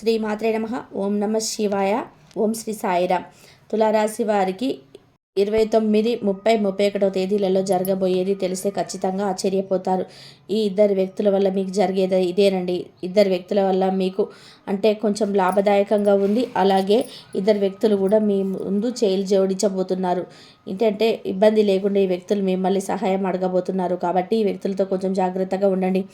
శ్రీ మాత్రే నమ. ఓం నమ శివాయ. ఓం శ్రీ సాయిరామ్ తులారాశి వారికి ఇరవై తొమ్మిది ముప్పై ముప్పై ఒకటో తేదీలలో జరగబోయేది తెలిస్తే ఖచ్చితంగా ఆశ్చర్యపోతారు. ఈ ఇద్దరు వ్యక్తుల వల్ల మీకు జరిగేది ఇదేనండి. ఇద్దరు వ్యక్తుల వల్ల మీకు అంటే కొంచెం లాభదాయకంగా ఉంది. అలాగే ఇద్దరు వ్యక్తులు కూడా మీ ముందు చేయిలు జోడించబోతున్నారు. ఏంటంటే ఇబ్బంది లేకుండా ఈ వ్యక్తులు మిమ్మల్ని సహాయం అడగబోతున్నారు. కాబట్టి ఈ వ్యక్తులతో కొంచెం జాగ్రత్తగా ఉండండి.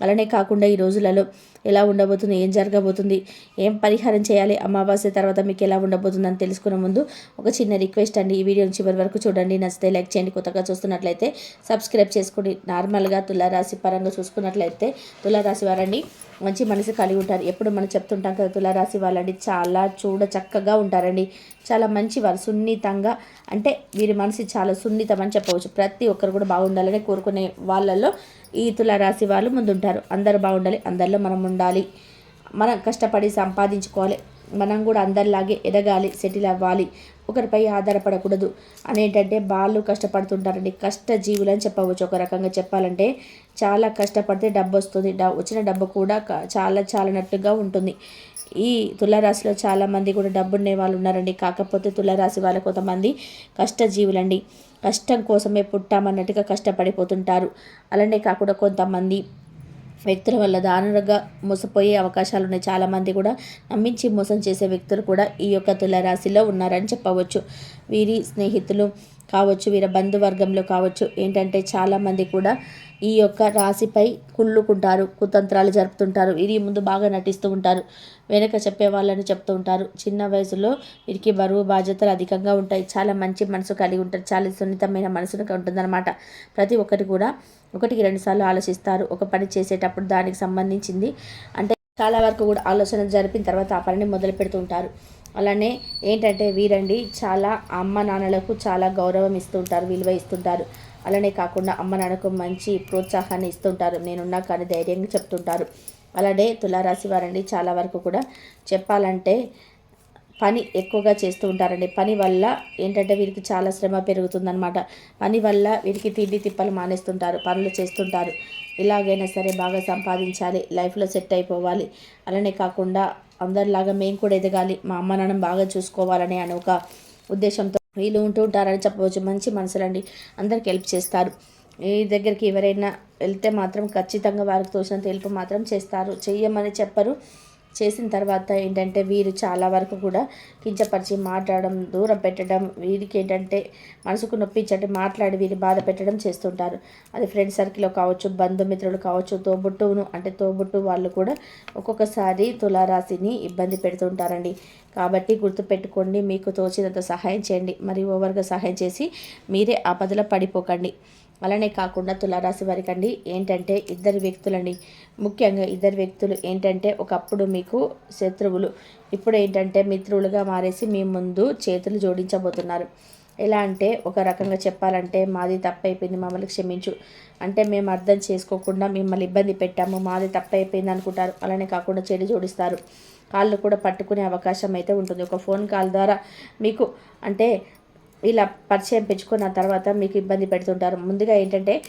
అలానే కాకుండా ఈ రోజులలో ఎలా ఉండబోతుంది ఏం జరగబోతుంది ఏం పరిహారం చేయాలి అమావాస్య తర్వాత మీకు ఎలా ఉండబోతుంది అని తెలుసుకునే ముందు ఒక చిన్న రిక్వెస్ట్ అండి. ఈ వీడియోని చివరి వరకు చూడండి నచ్చితే లైక్ చేయండి. కొత్తగా చూస్తున్నట్లయితే సబ్స్క్రైబ్ చేసుకోండి. నార్మల్గా తులారాశి పరంగా చూసుకున్నట్లయితే తులారాశి వారండి మంచి మనసు కలిగి ఉంటారు. ఎప్పుడు మనం చెప్తుంటాం కదా తులారాశి వాళ్ళండి చాలా చూడ చక్కగా ఉంటారండి. చాలా మంచి వారు సున్నితంగా అంటే వీరి మనసు చాలా సున్నితం అని చెప్పవచ్చు. ప్రతి ఒక్కరు కూడా బాగుండాలని కోరుకునే వాళ్ళల్లో ఈ తులారాశి వాళ్ళు ముందుంటారు. అందరూ బాగుండాలి అందరిలో మనం ఉండాలి. మనం కష్టపడి సంపాదించుకోవాలి. మనం కూడా అందరిలాగే ఎదగాలి సెటిల్ అవ్వాలి. ఒకరిపై ఆధారపడకూడదు. అనేటంటే వాళ్ళు కష్టపడుతుంటారండి. కష్టజీవులు అని చెప్పవచ్చు. ఒక రకంగా చెప్పాలంటే చాలా కష్టపడితే డబ్బు వస్తుంది వచ్చిన డబ్బు కూడా చాలా చాలనట్టుగా ఉంటుంది. ఈ తులారాశిలో చాలామంది కూడా డబ్బున్నే వాళ్ళు ఉన్నారండి. కాకపోతే తులారాశి వాళ్ళ కొంతమంది కష్టజీవులండి. కష్టం కోసమే పుట్టామన్నట్టుగా కష్టపడిపోతుంటారు. అలానే కాకుండా కొంతమంది వ్యక్తుల వల్ల దారుణంగా మోసపోయే అవకాశాలు ఉన్నాయి చాలామంది కూడా నమ్మించి మోసం చేసే వ్యక్తులు కూడా ఈ యొక్క తులరాశిలో ఉన్నారని చెప్పవచ్చు. వీరి స్నేహితులు కావచ్చు వీరి బంధువర్గంలో కావచ్చు. ఏంటంటే చాలామంది కూడా ఈ యొక్క రాశిపై కుళ్ళుకుంటారు కుతంత్రాలు జరుపుతుంటారు. వీరి ముందు బాగా నటిస్తూ ఉంటారు వెనక చెప్పే వాళ్ళని చెప్తూ ఉంటారు. చిన్న వయసులో వీరికి బరువు బాధ్యతలు అధికంగా ఉంటాయి. చాలా మంచి మనసు కలిగి ఉంటారు. చాలా సున్నితమైన మనసును ఉంటుందన్నమాట. ప్రతి ఒక్కరు కూడా ఒకటికి రెండుసార్లు ఆలోచిస్తారు. ఒక పని చేసేటప్పుడు దానికి సంబంధించింది. అంటే చాలా వరకు కూడా ఆలోచన జరిపిన తర్వాత ఆ పనిని మొదలు పెడుతుంటారు అలానే ఏంటంటే వీరండి చాలా అమ్మ నాన్నలకు చాలా గౌరవం ఇస్తుంటారు విలువ ఇస్తుంటారు అలానే కాకుండా అమ్మ నాన్నకు మంచి ప్రోత్సాహాన్ని ఇస్తుంటారు నేనున్నా కానీ ధైర్యంగా చెప్తుంటారు అలానే తులారాశి వారండి చాలా వరకు కూడా చెప్పాలంటే పని ఎక్కువగా చేస్తూ ఉంటారండి. పని వల్ల ఏంటంటే వీరికి చాలా శ్రమ పెరుగుతుందనమాట పని వల్ల వీరికి తిండి తిప్పలు మానేస్తుంటారు పనులు చేస్తుంటారు. ఇలాగైనా సరే బాగా సంపాదించాలి లైఫ్లో సెట్ అయిపోవాలి. అలానే కాకుండా అందరిలాగా మేము కూడా ఎదగాలి మా అమ్మ నాన్న బాగా చూసుకోవాలని అని ఒక ఉద్దేశంతో వీళ్ళు ఉంటూ ఉంటారని చెప్పవచ్చు. మంచి మనసులండి. అందరికి హెల్ప్ చేస్తారు. ఈ దగ్గరికి ఎవరైనా వెళ్తే మాత్రం ఖచ్చితంగా వారికి తోచినంత హెల్ప్ మాత్రం చేస్తారు. చెయ్యమని చెప్పరు. చేసిన తర్వాత ఏంటంటే వీరు చాలా వరకు కూడా కించపరిచి మాట్లాడడం దూరం పెట్టడం వీరికి ఏంటంటే మనసుకు నొప్పించడం మాట్లాడి వీరి బాధ పెట్టడం చేస్తుంటారు. అది ఫ్రెండ్ సర్కిల్లో కావచ్చు బంధుమిత్రులు కావచ్చు తోబుట్టువును అంటే తోబుట్టు వాళ్ళు కూడా ఒక్కొక్కసారి తులారాశిని ఇబ్బంది పెడుతుంటారండి. కాబట్టి గుర్తుపెట్టుకోండి మీకు తోచినంత సహాయం చేయండి. మరి ఓవర్గా సహాయం చేసి మీరే ఆపదలో పడిపోకండి. అలానే కాకుండా తులారాశి వారికి అండి ఏంటంటే ఇద్దరు వ్యక్తులండి. ముఖ్యంగా ఇద్దరు వ్యక్తులు ఏంటంటే ఒకప్పుడు మీకు శత్రువులు ఇప్పుడు ఏంటంటే మిత్రులుగా మారేసి మీ ముందు చేతులు జోడించబోతున్నారు. ఎలా అంటే ఒక రకంగా చెప్పాలంటే మాది తప్పైపోయింది మమ్మల్ని క్షమించు. అంటే మేము అర్థం చేసుకోకుండా మిమ్మల్ని ఇబ్బంది పెట్టాము మాది తప్పైపోయింది అనుకుంటారు. అలానే కాకుండా చెడు జోడిస్తారు. కాళ్ళు కూడా పట్టుకునే అవకాశం అయితే ఉంటుంది. ఒక ఫోన్ కాల్ ద్వారా మీకు అంటే ఇలా పరిచయం పెంచుకున్న తర్వాత మీకు ఇబ్బంది పెడుతుంటారు. ముందుగా ఏంటంటే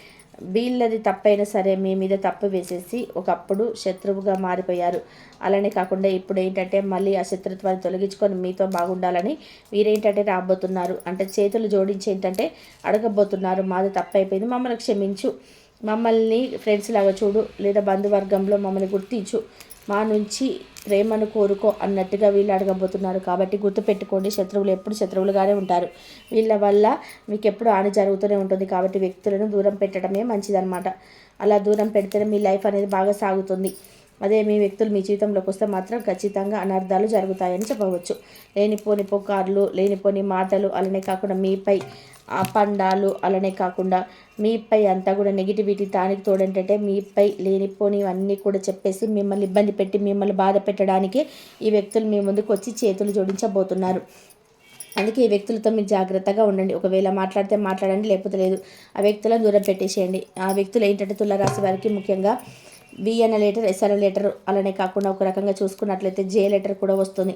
వీళ్ళది తప్పైనా సరే మీ మీద తప్పు వేసేసి ఒకప్పుడు శత్రువుగా మారిపోయారు. అలానే కాకుండా ఇప్పుడు ఏంటంటే మళ్ళీ ఆ శత్రుత్వాన్ని తొలగించుకొని మీతో బాగుండాలని వీరేంటంటే రాబోతున్నారు. అంటే చేతులు జోడించి ఏంటంటే అడగబోతున్నారు. మాది తప్పైపోయింది మమ్మల్ని క్షమించు. మమ్మల్ని ఫ్రెండ్స్ లాగా చూడు లేదా బంధువర్గంలో మమ్మల్ని గుర్తించు. మా నుంచి ప్రేమను కోరుకో అన్నట్టుగా వీళ్ళు అడగబోతున్నారు. కాబట్టి గుర్తుపెట్టుకోండి శత్రువులు ఎప్పుడు శత్రువులుగానే ఉంటారు. వీళ్ళ వల్ల మీకు ఎప్పుడు హాని జరుగుతూనే ఉంటుంది. కాబట్టి వ్యక్తులను దూరం పెట్టడమే మంచిదన్నమాట. అలా దూరం పెడితేనే మీ లైఫ్ అనేది బాగా సాగుతుంది. అదే మీ వ్యక్తులు మీ జీవితంలోకి వస్తే మాత్రం ఖచ్చితంగా అనర్థాలు జరుగుతాయని చెప్పవచ్చు. లేనిపోని పుకార్లు లేనిపోని మాటలు అలానే కాకుండా మీపై ఆ పండాలు అలానే కాకుండా మీపై అంతా కూడా నెగిటివిటీ దానికి తోడేంటంటే మీపై లేనిపోనివన్నీ కూడా చెప్పేసి మిమ్మల్ని ఇబ్బంది పెట్టి మిమ్మల్ని బాధ పెట్టడానికి ఈ వ్యక్తులు మీ ముందుకు వచ్చి చేతులు జోడించబోతున్నారు. అందుకే ఈ వ్యక్తులతో మీరు జాగ్రత్తగా ఉండండి. ఒకవేళ మాట్లాడితే మాట్లాడండి లేకపోతే లేదు ఆ వ్యక్తులను దూరం పెట్టేసేయండి. ఆ వ్యక్తులు ఏంటంటే తులరాశి వారికి ముఖ్యంగా బిఎన్ఎ లెటర్ ఎస్ఆర్ఎల్ లెటర్ అలానే కాకుండా ఒక రకంగా చూసుకున్నట్లయితే జే లెటర్ కూడా వస్తుంది.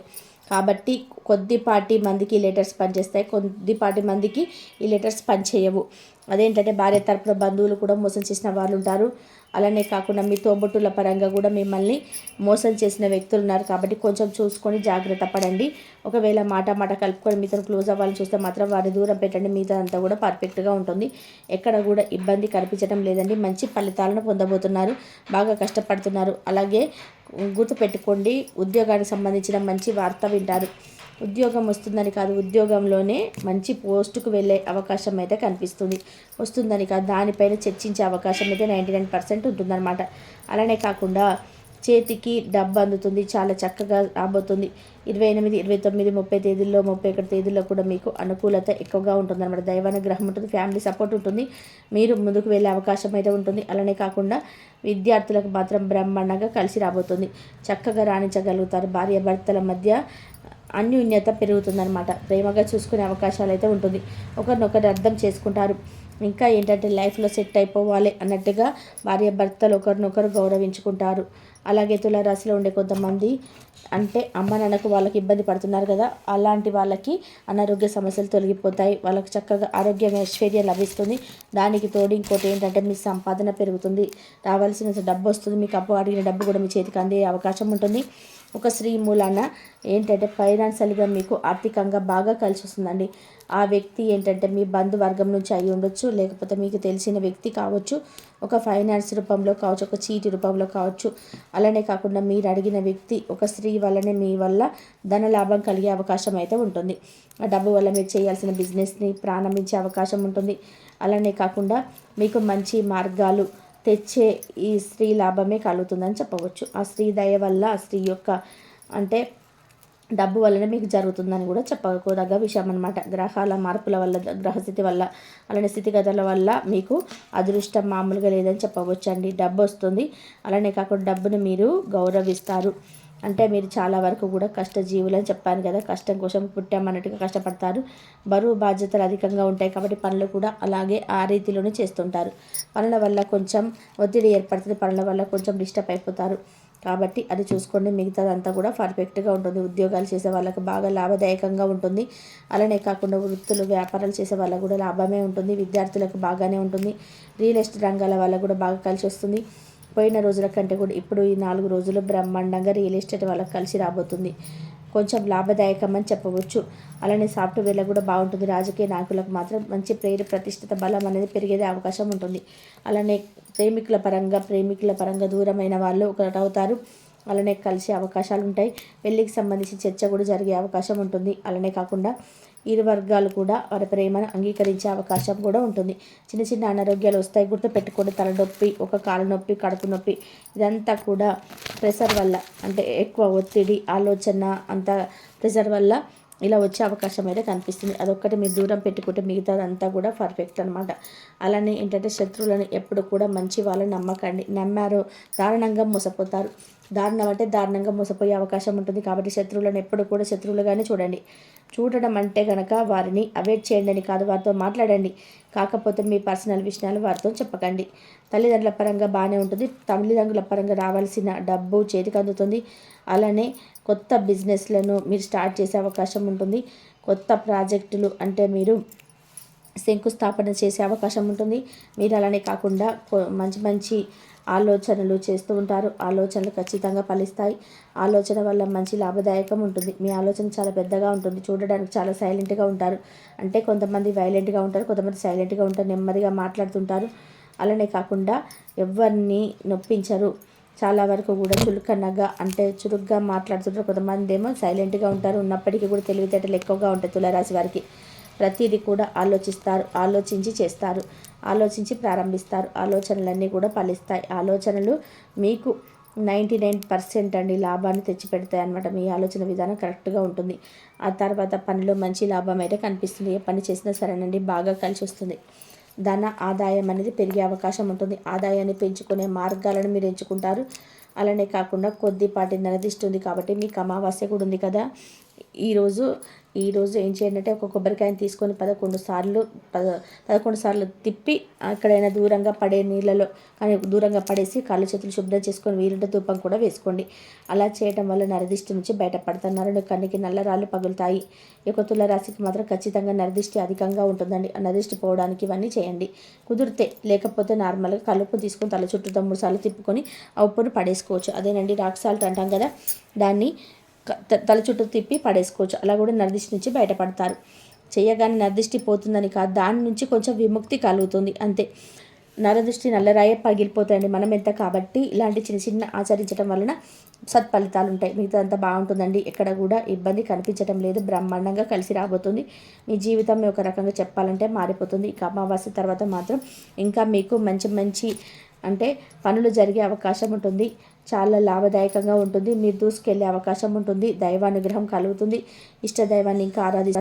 కాబట్టి కొద్దిపాటి మందికి ఈ లెటర్స్ పనిచేస్తాయి. కొద్దిపాటి మందికి ఈ లెటర్స్ పనిచేయవు. అదేంటంటే భార్య తరపున బంధువులు కూడా మోసం చేసిన వాళ్ళు ఉంటారు. అలానే కాకుండా మీ తోబుట్టుల పరంగా కూడా మిమ్మల్ని మోసం చేసిన వ్యక్తులు ఉన్నారు కాబట్టి కొంచెం చూసుకొని జాగ్రత్త పడండి. ఒకవేళ మాట మాట కలుపుకొని మీతో క్లోజ్ అవ్వాలని చూస్తే మాత్రం వారిని దూరం పెట్టండి. మీతో అంతా కూడా పర్ఫెక్ట్గా ఉంటుంది. ఎక్కడ కూడా ఇబ్బంది కనిపించడం లేదండి. మంచి ఫలితాలను పొందబోతున్నారు. బాగా కష్టపడుతున్నారు. అలాగే గుర్తుపెట్టుకోండి ఉద్యోగానికి సంబంధించిన మంచి వార్త వింటారు. ఉద్యోగం వస్తుందని కాదు ఉద్యోగంలోనే మంచి పోస్టుకు వెళ్ళే అవకాశం అయితే కనిపిస్తుంది. వస్తుందని కాదు దానిపైన చర్చించే అవకాశం అయితే నైంటీ నైన్ పర్సెంట్ ఉంటుందన్నమాట. అలానే కాకుండా చేతికి డబ్బు అందుతుంది చాలా చక్కగా రాబోతుంది. ఇరవై ఎనిమిది ఇరవై తొమ్మిది ముప్పై తేదీల్లో ముప్పై ఒకటి తేదీల్లో కూడా మీకు అనుకూలత ఎక్కువగా ఉంటుంది అనమాట దైవానుగ్రహం ఉంటుంది ఫ్యామిలీ సపోర్ట్ ఉంటుంది మీరు ముందుకు వెళ్ళే అవకాశం అయితే ఉంటుంది. అలానే కాకుండా విద్యార్థులకు మాత్రం బ్రహ్మాండంగా కలిసి రాబోతుంది. చక్కగా రాణించగలుగుతారు భార్య భర్తల మధ్య అన్యోన్యత పెరుగుతుందన్నమాట. ప్రేమగా చూసుకునే అవకాశాలు అయితే ఉంటుంది. ఒకరినొకరు అర్థం చేసుకుంటారు. ఇంకా ఏంటంటే లైఫ్లో సెట్ అయిపోవాలి అన్నట్టుగా భార్య భర్తలు ఒకరినొకరు గౌరవించుకుంటారు. అలాగే తులారాశిలో ఉండే కొంతమంది అంటే అమ్మ నాన్నకు వాళ్ళకి ఇబ్బంది పడుతున్నారు కదా అలాంటి వాళ్ళకి అనారోగ్య సమస్యలు తొలగిపోతాయి. వాళ్ళకి చక్కగా ఆరోగ్యం ఐశ్వర్యం లభిస్తుంది. దానికి తోడు ఇంకోటి ఏంటంటే మీ సంపాదన పెరుగుతుంది. రావాల్సిన డబ్బు వస్తుంది. మీకు అప్పు అడిగిన డబ్బు కూడా మీ చేతికి అందే అవకాశం ఉంటుంది. ఒక స్త్రీ మూలాన ఏంటంటే ఫైనాన్షియల్గా మీకు ఆర్థికంగా బాగా కలిసి వస్తుందండి. ఆ వ్యక్తి ఏంటంటే మీ బంధువర్గం నుంచి అయి ఉండొచ్చు లేకపోతే మీకు తెలిసిన వ్యక్తి కావచ్చు ఒక ఫైనాన్స్ రూపంలో కావచ్చు ఒక చీటి రూపంలో కావచ్చు. అలానే కాకుండా మీరు అడిగిన వ్యక్తి ఒక స్త్రీ వల్లనే మీ వల్ల ధన లాభం కలిగే అవకాశం అయితే ఉంటుంది. ఆ డబ్బు వల్ల మీరు చేయాల్సిన బిజినెస్ని ప్రారంభించే అవకాశం ఉంటుంది. అలానే కాకుండా మీకు మంచి మార్గాలు తెచ్చే ఈ స్త్రీ లాభమే కలుగుతుందని చెప్పవచ్చు. ఆ స్త్రీ దయ వల్ల ఆ స్త్రీ యొక్క అంటే డబ్బు వల్లనే మీకు జరుగుతుందని కూడా చెప్పకూడదగ్గ విషయం అనమాట గ్రహాల మార్పుల వల్ల గ్రహస్థితి వల్ల అలానే స్థితిగతుల వల్ల మీకు అదృష్టం మామూలుగా లేదని చెప్పవచ్చు అండి డబ్బు వస్తుంది. అలానే కాకుండా డబ్బును మీరు గౌరవిస్తారు. అంటే మీరు చాలా వరకు కూడా కష్టజీవులని చెప్పాను కదా కష్టం కోసం పుట్టామన్నట్టుగా కష్టపడతారు. బరువు బాధ్యతలు అధికంగా ఉంటాయి కాబట్టి పనులు కూడా అలాగే ఆ రీతిలోనే చేస్తుంటారు. పనుల వల్ల కొంచెం ఒత్తిడి ఏర్పడుతుంది పనుల వల్ల కొంచెం డిస్టర్బ్ అయిపోతారు. కాబట్టి అది చూసుకోండి మిగతాదంతా కూడా పర్ఫెక్ట్గా ఉంటుంది. ఉద్యోగాలు చేసే వాళ్ళకి బాగా లాభదాయకంగా ఉంటుంది. అలానే కాకుండా వృత్తులు వ్యాపారాలు చేసే వాళ్ళకు కూడా లాభమే ఉంటుంది. విద్యార్థులకు బాగానే ఉంటుంది. రియల్ ఎస్టేట్ రంగాల వాళ్ళకు కూడా బాగా కలిసి వస్తుంది పోయిన రోజుల కంటే కూడా ఇప్పుడు ఈ నాలుగు రోజులు బ్రహ్మాండంగా రియల్ ఎస్టేట్ వాళ్ళకి కలిసి రాబోతుంది. కొంచెం లాభదాయకం అని చెప్పవచ్చు. అలానే సాఫ్ట్వేర్లో కూడా బాగుంటుంది. రాజకీయ నాయకులకు మాత్రం మంచి ప్రేర ప్రతిష్ఠిత బలం అనేది పెరిగేదే అవకాశం ఉంటుంది. అలానే ప్రేమికుల పరంగా ప్రేమికుల పరంగా దూరమైన వాళ్ళు ఒకటవుతారు అలానే కలిసే అవకాశాలు ఉంటాయి పెళ్ళికి సంబంధించి చర్చ కూడా జరిగే అవకాశం ఉంటుంది. అలానే కాకుండా ఇరు వర్గాలు కూడా వారి ప్రేమను అంగీకరించే అవకాశం కూడా ఉంటుంది. చిన్న చిన్న అనారోగ్యాలు వస్తాయి. గుర్తుపెట్టుకోండి తలనొప్పి ఒక కాలు నొప్పి కడుపు నొప్పి ఇదంతా కూడా ప్రెషర్ వల్ల అంటే ఎక్కువ ఒత్తిడి ఆలోచన అంత ప్రెషర్ వల్ల ఇలా వచ్చే అవకాశం అయితే కనిపిస్తుంది. అదొక్కటి మీరు దూరం పెట్టుకుంటే మిగతాదంతా కూడా పర్ఫెక్ట్ అనమాట అలానే ఏంటంటే శత్రువులను ఎప్పుడు కూడా మంచి వాళ్ళని నమ్మకండి. నమ్మారు దారుణంగా మోసపోతారు. దారుణం అంటే దారుణంగా మోసపోయే అవకాశం ఉంటుంది కాబట్టి శత్రువులను ఎప్పుడు కూడా శత్రువులుగానే చూడండి. చూడడం అంటే కనుక వారిని అవాయిడ్ చేయండి అని కాదు వారితో మాట్లాడండి. కాకపోతే మీ పర్సనల్ విషయాలు వారితో చెప్పకండి. తల్లిదండ్రుల పరంగా బాగానే ఉంటుంది. తల్లిదండ్రుల పరంగా రావాల్సిన డబ్బు చేతికి అందుతుంది. అలానే కొత్త బిజినెస్లను మీరు స్టార్ట్ చేసే అవకాశం ఉంటుంది. కొత్త ప్రాజెక్టులు అంటే మీరు శంకుస్థాపన చేసే అవకాశం ఉంటుంది. మీరు అలానే కాకుండా మంచి మంచి ఆలోచనలు చేస్తూ ఉంటారు. ఆలోచనలు ఖచ్చితంగా ఫలిస్తాయి. ఆలోచన వల్ల మంచి లాభదాయకం ఉంటుంది. మీ ఆలోచన చాలా పెద్దగా ఉంటుంది. చూడడానికి చాలా సైలెంట్గా ఉంటారు. అంటే కొంతమంది వైలెంట్గా ఉంటారు కొంతమంది సైలెంట్గా ఉంటారు నెమ్మదిగా మాట్లాడుతుంటారు. అలానే కాకుండా ఎవరిని నొప్పించరు. చాలా వరకు కూడా చులకనగా అంటే చురుగ్గా మాట్లాడుతుంటారు. కొంతమంది ఏమో సైలెంట్గా ఉంటారు. ఉన్నప్పటికీ కూడా తెలివితేటలు ఎక్కువగా ఉంటాయి తులారాశి వారికి. ప్రతిదీ కూడా ఆలోచిస్తారు. ఆలోచించి చేస్తారు. ఆలోచించి ప్రారంభిస్తారు. ఆలోచనలన్నీ కూడా ఫలిస్తాయి. ఆలోచనలు మీకు నైంటీ నైన్ పర్సెంట్ అండి లాభాన్ని తెచ్చిపెడతాయి అనమాట మీ ఆలోచన విధానం కరెక్ట్గా ఉంటుంది. ఆ తర్వాత పనిలో మంచి లాభం అయితే కనిపిస్తుంది. ఏ పని చేసినా సరేనండి. బాగా కలిసి వస్తుంది ధన ఆదాయం అనేది పెరిగే అవకాశం ఉంటుంది. ఆదాయాన్ని పెంచుకునే మార్గాలను మీరు ఎంచుకుంటారు. అలానే కాకుండా కొద్దిపాటి నిలదీస్తుంది కాబట్టి మీకు అమావాస్య కూడా ఉంది కదా. ఈరోజు ఈరోజు ఏం చేయండి అంటే ఒక కొబ్బరికాయని తీసుకొని పదకొండు సార్లు పద పదకొండు సార్లు తిప్పి ఎక్కడైనా దూరంగా పడే నీళ్ళలో కానీ దూరంగా పడేసి కాళ్ళు చేతులు శుభ్రం చేసుకొని వీలుంటే ధూపం కూడా వేసుకోండి. అలా చేయటం వల్ల నరదిష్టి నుంచి బయటపడుతున్నారు కన్నికి నల్ల రాళ్ళు పగులుతాయి యొక్క తులరాశికి మాత్రం ఖచ్చితంగా నరదిష్టి అధికంగా ఉంటుందండి. నరదిష్టి పోవడానికి ఇవన్నీ చేయండి. కుదిరితే లేకపోతే నార్మల్గా కలుపు తీసుకొని తల చుట్టూ తమ్ముడు సార్లు తిప్పుకొని ఆ ఉప్పును పడేసుకోవచ్చు. అదేనండి రాక్ సాల్ట్ అంటాం కదా దాన్ని తల చుట్టూ తిప్పి పడేసుకోవచ్చు. అలా కూడా నరదిష్టి నుంచి బయటపడతారు. చేయగానే నరదిష్టి పోతుందని కాదు దాని నుంచి కొంచెం విముక్తి కలుగుతుంది అంతే. నరదృష్టి నల్లరాయే పగిలిపోతాయండి మనం ఎంత కాబట్టి ఇలాంటి చిన్న చిన్న ఆచరించడం వలన సత్ఫలితాలు ఉంటాయి మిగతా అంతా బాగుంటుందండి. ఎక్కడ కూడా ఇబ్బంది కనిపించడం లేదు. బ్రహ్మాండంగా కలిసి రాబోతుంది. మీ జీవితం ఒక రకంగా చెప్పాలంటే మారిపోతుంది. ఇక అమావాస్య తర్వాత మాత్రం ఇంకా మీకు మంచి మంచి అంటే పనులు జరిగే అవకాశం ఉంటుంది. చాలా లాభదాయకంగా ఉంటుంది. మీరు దూసుకెళ్ళే అవకాశం ఉంటుంది. దైవానుగ్రహం కలుగుతుంది. ఇష్ట దైవాన్ని ఇంకా ఆరాధి